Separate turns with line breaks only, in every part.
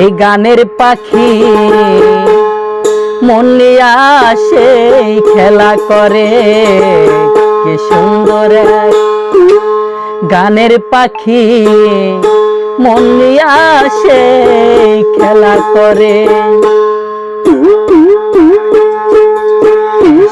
এই গানের পাখি, মন নিয়ে আসে খেলা করে। কি সুন্দর গানের পাখি, মন নিয়ে আসে খেলা করে।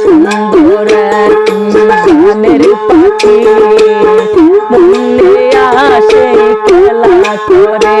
সুন্দর গানের পাখি, মন নিয়ে আসে খেলা করে।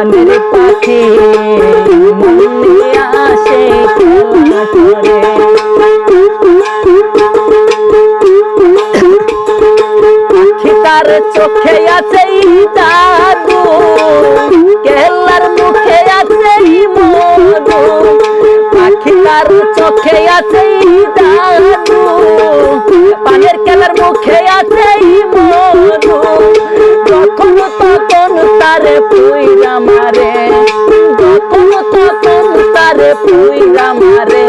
গানের পাখি আসে তার চোখে আছে জাদু কেল্লার মুখে আছে মধু পাখি তার চোখে আছে পানের কেলার মুখে আছে মধু পুইরা মারে। যখন তখন তারে পুইরা মারে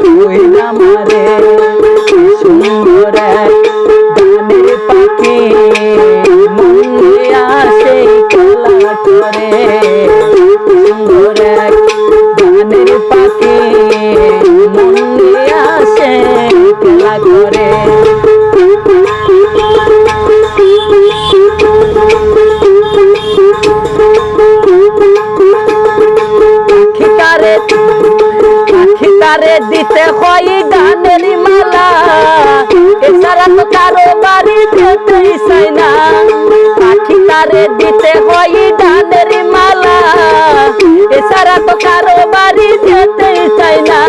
পুইরা মারে। সুন্দর দিতে হয় গানের মালা। এছাড়া তো কারও বাড়ি যেতেই চাই না। পাখি তারে দিতে হয় গানের মালা। এছাড়া তো কারও বাড়ি যেতেই চাই না।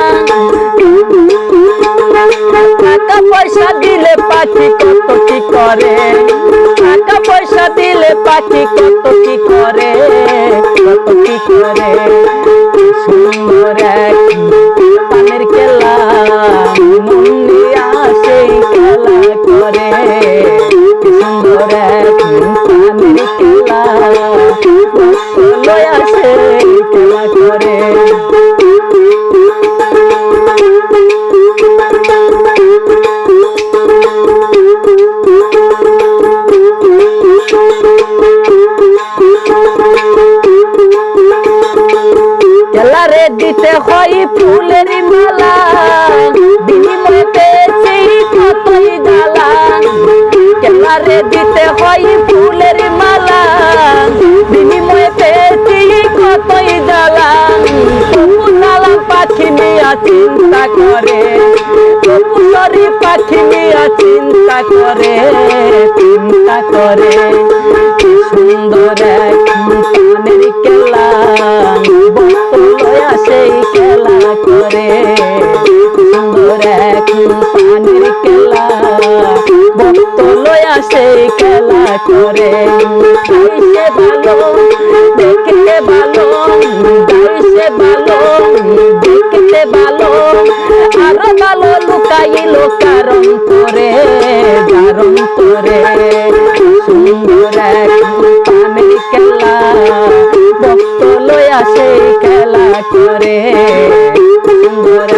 টাকা পয়সা দিলে পাখি কত কি করে? টাকা পয়সা দিলে পাখি কত কি করে? কত কি করে? সুন্দর এক খেলা মনে আসে খেলা করে সুন্দর খেলা খেলা করে দিতে হয় ফুলের মালা। পেয়েছি কতই জ্বালা খেলারে দিতে হয় ফুলের মালা। বিনিময় পেয়েছি কতই জ্বালা জ্বালা পাখি নিয়া চিন্তা করে। তবু সরি পাখি নিয়া চিন্তা করে। চিন্তা করে। সুন্দর এক পানের করে সুন্দর এক খেলা। বতলয়া সেই খেলা করে। গাইছে ভালো দেখতে ভালো গাইছে ভালো দেখতে ভালো। আরও ভালো লুকাইল কারণ করে কারণ করে। সুন্দর এক খেলা। ভক্ত লয়া সেই খেলা করে। সুন্দর এক